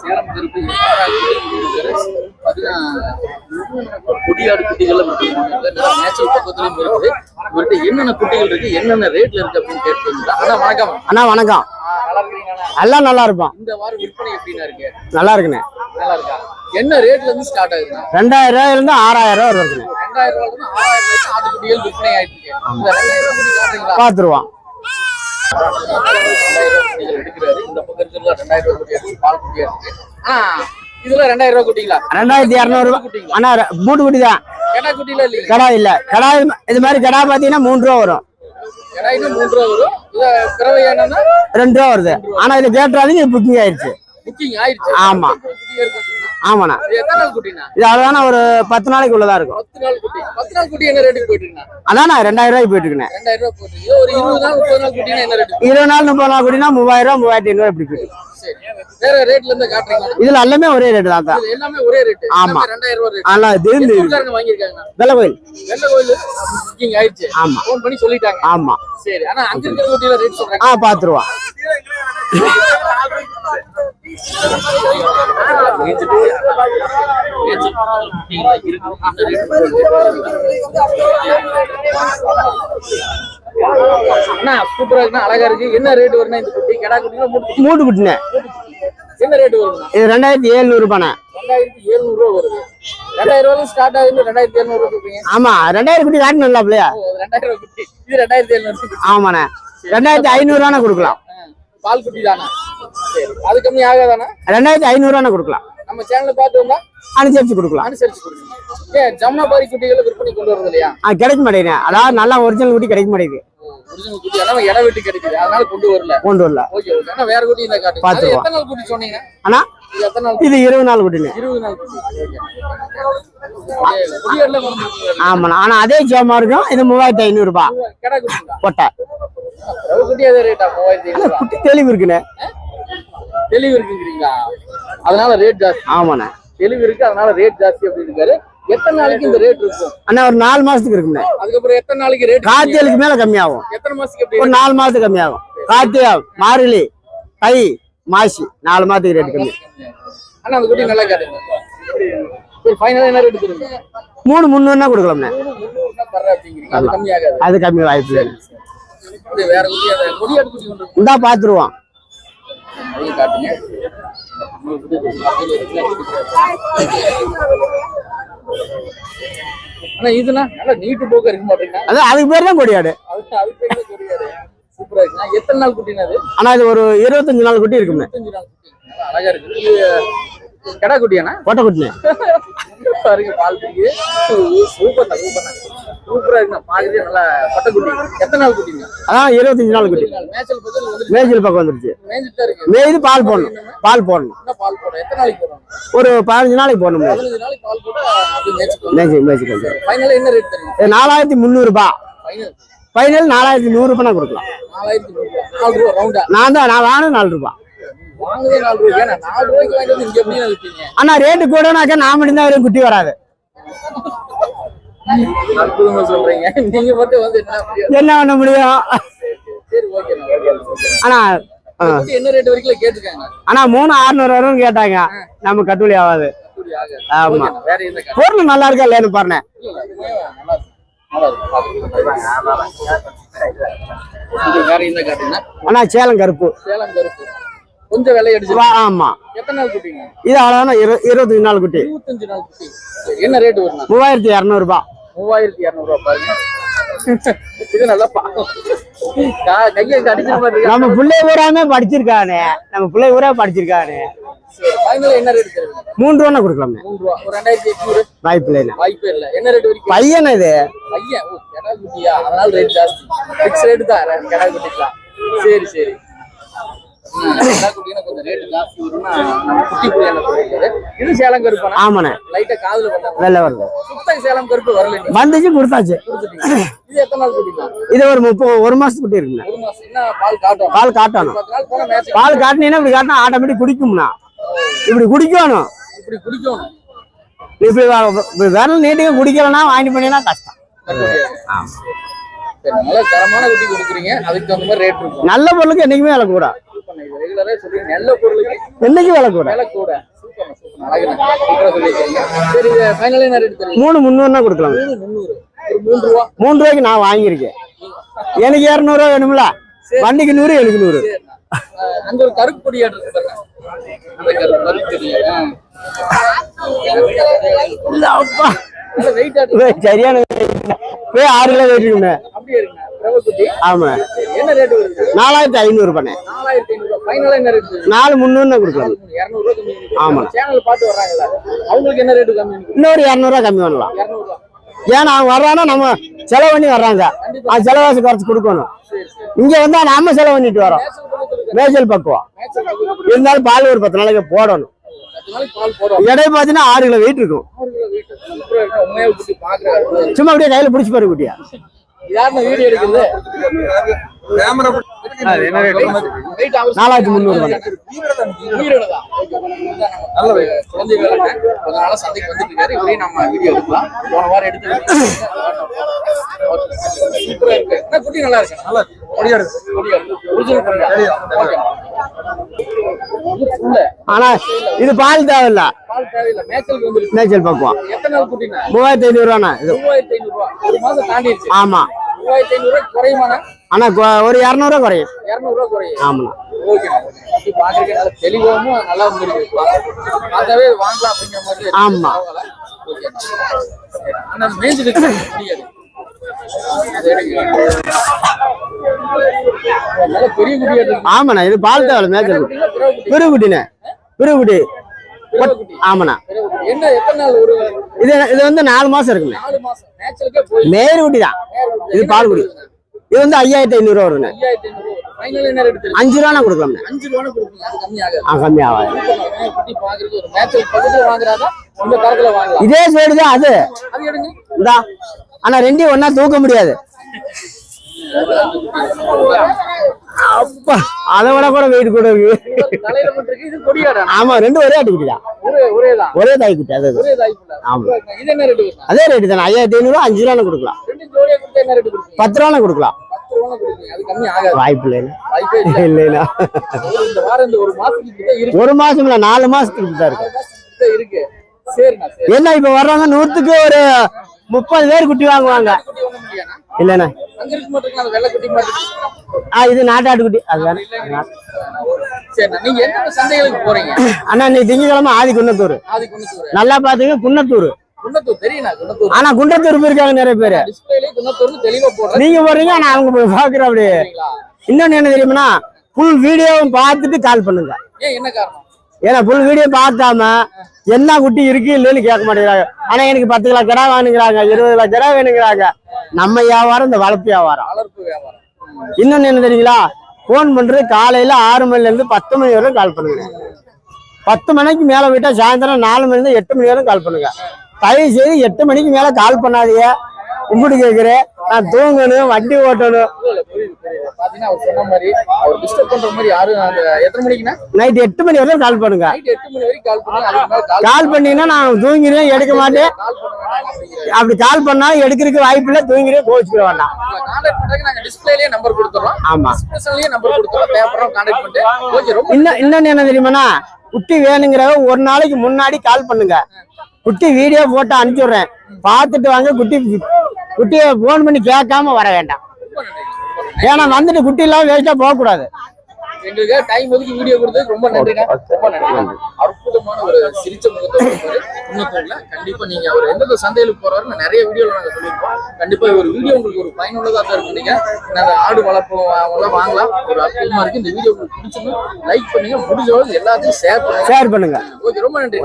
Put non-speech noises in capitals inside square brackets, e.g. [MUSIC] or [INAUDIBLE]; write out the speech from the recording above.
சேலம் கருப்பு குடியாடு குட்டிகள் நேச்சுரல் பக்கத்துலயும் இருக்குது இவர்கிட்ட என்னென்ன குட்டிகள் இருக்கு என்னென்ன ரேட்ல இருக்கு அப்படின்னு கேட்டு ஆனா வணக்கம் அண்ணா வணக்கம். எல்லாம் நல்லா இருப்போம் இந்த வாரம் விற்பனை எப்படின்னா இருக்கு நல்லா இருக்குண்ணே. நல்லா இருக்கா என்ன ரேட்ல இருந்து ஸ்டார்ட் ஆகுதுண்ணா ரெண்டாயிரம் ரூபாயில இருந்து ஆறாயிரம் ரூபாய் வருதுண்ணே ரெண்டாயிரம் ரூபாய்ல இருந்து ஆறாயிரம் ரூபாய்க்கு ஆட்டுக்குட்டிகள் விற்பனை ஆயிட்டு இருக்கு. இந்த எடுக்கிறாரு. இந்த பக்கம் இருக்கிறதுல ரெண்டாயிரம் ரூபாய் குட்டி இருக்கு. பால் குட்டியா இருக்கு. ஆ இதுல ரெண்டாயிரம் ரூபாய் குட்டிங்களா? ரெண்டாயிரத்தி இரநூறுபா குட்டிங்களா? ரெ- மூட்டு குட்டி தான் கடா குட்டில கடா இல்ல. கடா இது- மாதிரி கடா பாத்தீங்கன்னா மூணு ரூபா வரும். ரூபா பிறவை என்னன்னா? ரெண்டு ரூபா வருது. ஆனா இது புக்கிங் ஆயிடுச்சு புக்கிங் ஆயிடுச்சு ஆமா. ஆமாண்ணா. இது அவ்வளவுதானே ஒரு பத்து நாளைக்கு உள்ளதா இருக்கும். அதாண்ணா ரெண்டாயிரம் ரூபாய்க்கு போயிட்டு ரூபாய் போயிட்டு இருக்கு. ஒரு இருபது நாள் முப்பது நாள் குட்டினா மூவாயிரம் ரூபா மூவாயிரத்தி ஐநூறு இப்படி போயிட்டு இதுல எல்லாமே ஒரே ரேட்டு தான் எல்லாமே ஒரே ரேட்டு ஆமா. ரூபாய் ரேட் ஆனா வெள்ள கோயில். வெள்ள கோயில்? புக்கிங் ஆயிடுச்சு. ஆமா. ஃபோன் பண்ணி சொல்லிட்டாங்க. ஆமா. சரி ஆனா அங்க இருக்கிற ரேட் சொல்றாங்க ஆ பாத்துருவோம். [LAUGHS] அண்ணா சூப்பரா இருக்குண்ணா அழகா இருக்கு. என்ன ரேட் வரும்னா இந்த குட்டி? கடா குட்டினா மூணு குட்டி. மூட்டு குட்டினே என்ன ரேட் வரும்ண்ணா இது ரெண்டாயிரத்தி எழுநூறு ரூபாண்ணே. ரெண்டாயிரத்தி எழுநூறு ரூபா வருது. ரெண்டாயிரம் ரூபாய் ஸ்டார்ட் ஆகுது ரெண்டாயிரத்தி எழுநூறு ரூபா கொடுப்பீங்க ஆமா ரெண்டாயிரம் குட்டி காட்டணும்ல அப்படியா ஓ, ரெண்டாயிரம் குட்டி. இது ரெண்டாயிரத்தி எழுநூறு குட்டி. ஆமாண்ணே. ரெண்டாயிரத்தி ஐநூறுவானே கொடுக்கலாம். பால் குட்டி தானா சரி. அது கம்மி ஆகாதானா ரெண்டாயிரத்தி ஐநூறுவானே கொடுக்கலாம். நம்ம சேனலை பார்த்து வந்தா அனுசரிச்சு கொடுக்கலாம். அனுசரிச்சு ஏன் ஜமுனாபாரி குட்டிகளை விற்பனை கொண்டு வரது இல்லையா? ஆ கிடைக்க மாட்டேங்குது. அதாவது நல்லா ஒரிஜினல் குட்டி கிடைக்க மாட்டேங்குது. ஒரிஜினல் குட்டி. எல்லாம் இடம் விட்டு கிடைக்குது. அதனால கொண்டு வரல. கொண்டு வரல. Okay okay. ஆனா வேற குட்டி இந்த காட்டுங்க. அது பார்த்துருவோம். எத்தனை நாள் குட்டி சொன்னீங்க ஆனா இது எத்தனை நாள் இது இருபது நாள் குட்டினே இருபது நாள் குட்டி. குடியேறல ஆமாண்ணா. ஆனா அதே ஜோமா இருக்கும். இது மூவாயிரத்தி ஐநூறு ரூபாய் கொட்டை. குட்டி தெளிவு இருக்குண்ணே. தெளிவு இருக்குங்கிறீங்களா அதனால ரேட் ஜாஸ்தி. ஆமாண்ணே. தெளிவு இருக்கு அதனால ரேட் ஜாஸ்தி அப்படின்னு இருக்காரு எத்தனை நாளைக்கு இந்த ரேட் இருக்கும்? அண்ணா ஒரு நாலு மாசத்துக்கு இருக்குண்ணே அதுக்கப்புறம் எத்தனை நாளைக்கு ரேட் கார்த்திகளுக்கு மேல கம்மியாகும். எத்தனை மாசத்துக்கு ஒரு நாலு மாசத்துக்கு கம்மியாகும். கார்த்திகை மார்கழி தை மாசி நாலு மாசத்துக்கு ரேட் கம்மி. அண்ணா அந்த குட்டி நல்லா காட்டுங்க. மூணு முந்நூறுனா கொடுக்கலாம்ண்ணே. அது கம்மி வாய்ப்பு. வேற இந்தா பாத்துருவோம். அதையும் காட்டுங்க. அண்ணா இதுனா நல்லா நீட்டு போக்க இருக்க மாட்டீங்கன்னா அது அதுக்கு பேர் தான் கொடியாடு. அது அது பேர் தான் கொடியாடு. சூப்பரா இருக்குண்ணா எத்தனை நாள் குட்டினா அது ஆனா இது ஒரு இருபத்தஞ்சு நாள் குட்டி இருக்குண்ணே இருபத்தஞ்சு நாள் குட்டி. அழகா இருக்கு. இது கடா குட்டியாண்ணா? கொட்டை குட்டினே பாருங்க பால் குடிக்குது சூப்பர் சூப்பர் சூப்பரா இருக்குண்ணா. பாக்குறதே நல்லா பட்டை குட்டி. எத்தனை நாள் குட்டிங்க? அதான் இருபத்தஞ்சு நாள் குட்டி. மேய்ச்சல் வந்து மேய்ச்சல் பக்கம் வந்துருச்சு. மேய்து பால் போடணும். பால் போடணும். என்ன பால் போடும் எத்தனை நாளைக்கு போடும் ஒரு பதினஞ்சு நாளைக்கு போடணும் பதினஞ்சு நாளைக்கு பால் போட்டு ஃபைனலா என்ன ரேட் நாலாயிரத்தி முந்நூறுபா. ஃபைனல் ஃபைனல் நாலாயிரத்தி நூறு ரூபாய் கொடுக்கலாம் நான் தான் நான் வாங்கினது நாலு ரூபாய் ஆனா ரேட்டு கூடனாக்கா நான் மட்டும்தான் குட்டி வராது. சொல்றீங்க. நீங்க மட்டும் வந்து என்ன பண்ண முடியும்? ஆனா. என்ன ரேட் வரைக்கும் கேட்டிருக்காங்க? ஆனா மூணு அறுநூறு வரும்னு கேட்டாங்க. நம்ம கட்டுப்படி ஆகாது. ஆமா. பொருள் நல்லா இருக்கா இல்லையான்னு பாருங்க ஆனா சேலம் கருப்பு. சேலம் கருப்பு. கொஞ்சம் விலை அடிச்சு ஆமா. எத்தனை நாள் குட்டிங்க? இது அவ்வளவுதான் இரு இருபத்தஞ்சு நாள் குட்டி. இருபத்தஞ்சு நாள் குட்டி. என்ன ரேட் வரும் மூவாயிரத்தி இரநூறுபா. மூவாயிரத்தி இரநூறுவா பாருங்க. இது நல்லா கையை பாருங்க நம்ம பிள்ளை ஊராமே படிச்சிருக்கானே. நம்ம பிள்ளை ஊரா படிச்சிருக்கானே. என்ன ரேட் மூன்று ரூபா கொடுக்கலாமே. மூணு ரூபா. ஒரு ரெண்டாயிரத்தி எட்நூறு வாய்ப்பு இல்லைண்ணா வாய்ப்பே இல்ல. என்ன ரேட் வரைக்கும் பையன் இது பையன்? ஓ கடா குட்டியா? அதனால ரேட் ஜாஸ்தி. ஃபிக்ஸ் ரேட் தான். ரெ- கடா குட்டிக்கலாம் சரி சரி. ஆமாண்ணே. வரல. வந்துச்சு கொடுத்தாச்சு. இது ஒரு முப்பது ஒரு குட்டி இருக்குண்ணே. பால் காட்டணும்? பால் காட்டினீங்கன்னா இப்படி காட்டினா ஆட்டோமேட்டிக் குடிக்கும்ண்ணா. இப்படி குடிக்கணும். இப்படி குடிக்கணும். இப்படி விரல் நீட்டிங்க குடிக்கலன்னா வாங்கி பண்ணினா கஷ்டம். நல்ல தரமான குட்டி கொடுக்குறீங்க. அதுக்கு தகுந்த மாதிரி ரேட் இருக்கும். நல்ல பொருளுக்கு என்னைக்குமே விலை கூட. என்னைக்கு விலை கூட? மூணு முந்நூறுனா கொடுக்கலாம். மூணு ரூபாய்க்கு நான் வாங்கியிருக்கேன். எனக்கு இரநூறுவா வேணும்ல? வண்டிக்கு நூறு எனக்கு நூறு. அங்க ஒரு கருப்பு அந்த சரியான. போய் ஆறு கிலோ வெயிட் இருக்குண்ணே. ஆமா. நாலாயிரத்தி ஐநூறு பண்ணேன். நாலு முந்நூறுனா கொடுக்கலாம். இருநூறு ரூபாய் கம்மி ஆமா. சேனல் பார்த்து வர்றாங்கல்ல அவங்களுக்கு என்ன ரேட்டு கம்மி இன்னொரு இரநூறுவா கம்மி பண்ணலாம். ஏன்னா அவங்க வர்றான்னா நம்ம செலவு பண்ணி வர்றாங்க. அது செலவாசி குறைச்சு கொடுக்கணும். இங்க வந்தா நாம செலவு பண்ணிட்டு வரோம். மேய்ச்சல் பக்குவம். இருந்தாலும் பால் ஒரு பத்து நாளைக்கு போடணும். எடை பார்த்தீங்கன்னா ஆறு கிலோ வெயிட் இருக்கும். சும்மா அப்படியே கையில பிடிச்சி பாரு குட்டியா. யாருன்னு வீடியோ எடுக்குது வெயிட் நாலாயிரத்தி முந்நூறு நல்ல சந்தைக்கு வந்துட்டு இருக்காரு. இவரையும் நம்ம வீடியோ எடுக்கலாம். போன வாரம் [LAUGHS] எடுத்து குட்டி நல்லா இருக்கு? ஆனா இது பால் தேவையில்ல. மேய்ச்சல் பக்குவம். மூவாயிரத்தி ஐநூறு ரூபாண்ணா இது. மூவாயிரத்தி ஐநூறு ரூபா ஆமா. மூவாயிரத்தி ஐநூறு ரூபாய் குறையுமாண்ணா? ஆனா ஒரு இரநூறுவா குறையும். இருநூறு ரூபாய் குறையும். ஆமாண்ணா. தெளிவாகவும் நல்லா வாங்கலாம் அப்படிங்கிற மாதிரி. ஆமா. ஆமாண்ணா இது பால் தேவையில்ல மேய்ச்சல் பிறுகுட்டிண்ணே. பிறுகுட்டி. ஆமாண்ணா. இது இது வந்து நாலு மாசம் இருக்குண்ணே. மேல் குட்டி தான். இது பால் குடி இது வந்து ஐயாயிரத்தி ஐநூறுவா தெரியும் அஞ்சு ரூபானா கொடுக்கலாம்ண்ணே அஞ்சு ரூபான்னு கொடுப்பீங்க அது கம்மி ஆகாது குட்டி இதே சைடு தான் அது. இந்தா. ஆனா ரெண்டையும் ஒண்ணா தூக்க முடியாது. அப்பா அதை விட கூட வெயிட் கூட இருக்கு. ஆமா ரெண்டும் ஒரே ஆட்டுக்குட்டி தான். ஒரே ஒரே தாய்க்குட்டி அது ஆமா. அதே ரேட்டு தானே. ஐயாயிரத்தி ஐநூறு அஞ்சு ரூபா கொடுக்கலாம். பத்து ரூபா கொடுக்கலாம். வாய்ப்பு இல்லை. இல்ல ஒரு மாசம் இல்ல நாலு மாசத்துக்கு தான் இருக்கு. என்ன இப்ப வர்றாங்க நூத்துக்கு ஒரு முப்பது பேர் குட்டி வாங்குவாங்க. இல்லண்ணா. ஆ இது நாட்டாட்டு குட்டி அதுதானே நீங்க அண்ணா இன்னைக்கு திங்கக்கிழமை ஆதி குன்னத்தூர். நல்லா பாத்துங்க குன்னத்தூர். ஆனா குன்றத்தூர் போயிருக்காங்க நிறைய பேரு. நீங்க போறீங்க ஆனா அவங்க பாக்குற அப்படி இன்னொன்னு என்ன தெரியுமா ஃபுல் வீடியோவும் பார்த்துட்டு கால் பண்ணுங்க. ஏன்னா ஃபுல் வீடியோ பார்க்காம என்ன குட்டி இருக்கு இல்லைன்னு கேட்க மாட்டேங்கிறாங்க. ஆனா எனக்கு பத்து கிலோ கிடா வேணுங்கிறாங்க இருபது கிலோ கிடா வேணுங்கிறாங்க. நம்ம வியாபாரம் இந்த வளர்ப்பு வியாபாரம். இன்னொன்னு என்ன தெரியுங்களா? ஃபோன் பண்றது காலையில ஆறு மணில இருந்து பத்து மணி வரை கால் பண்ணுங்க. பத்து மணிக்கு மேல போயிட்டா சாயந்தரம் நாலு மணில இருந்து எட்டு மணி வரை கால் பண்ணுங்க. தயவு செய்து எட்டு மணிக்கு மேல கால் பண்ணாதீங்க. கும்பிட்டு கேட்கிறேன் நான் தூங்கணும் வண்டி ஓட்டணும். நைட் எட்டு மணி வரைக்கும் கால் பண்ணுங்க. கால் பண்ணீங்கன்னா நான் தூங்கினேன் எடுக்க மாட்டேன். அப்படி கால் பண்ணா எடுக்கிறதுக்கு வாய்ப்பு இல்லை தூங்கினே கோச்சுக்க வேண்டாம். இன்னும் என்ன தெரியுமாண்ணா? குட்டி வேணுங்கிறவங்க ஒரு நாளைக்கு முன்னாடி கால் பண்ணுங்க. குட்டி வீடியோ போட்டு அனுப்பிச்சு விடுறேன் பார்த்துட்டு வாங்க குட்டி குட்டியை ஃபோன் பண்ணி கேட்காம வர வேண்டாம். ஏன்னா வந்துட்டு குட்டி இல்லாம வேஸ்டா போக கூடாது எங்களுக்கு டைம் ஒதுக்கி வீடியோ கொடுத்ததுக்கு ரொம்ப நன்றிங்க ரொம்ப நன்றி. அற்புதமான ஒரு சிரிச்ச கண்டிப்பா நீங்க அவர் எந்தெந்த சந்தையிலுக்கு போறாருன்னு நிறைய வீடியோல நாங்க சொல்லியிருக்கோம். கண்டிப்பா ஒரு வீடியோ உங்களுக்கு ஒரு பயனுள்ளதா தான் இருக்கும். நீங்க அந்த ஆடு வளர்ப்பு அதெல்லாம் வாங்கலாம். ஒரு அற்புதமா இருக்கு. இந்த வீடியோ உங்களுக்கு பிடிச்சிருந்தா லைக் பண்ணுங்க. முடிஞ்ச அளவுக்கு எல்லாத்தையும் ஷேர் பண்ணுங்க. ஷேர் பண்ணுங்க. ஓகே ரொம்ப நன்றி.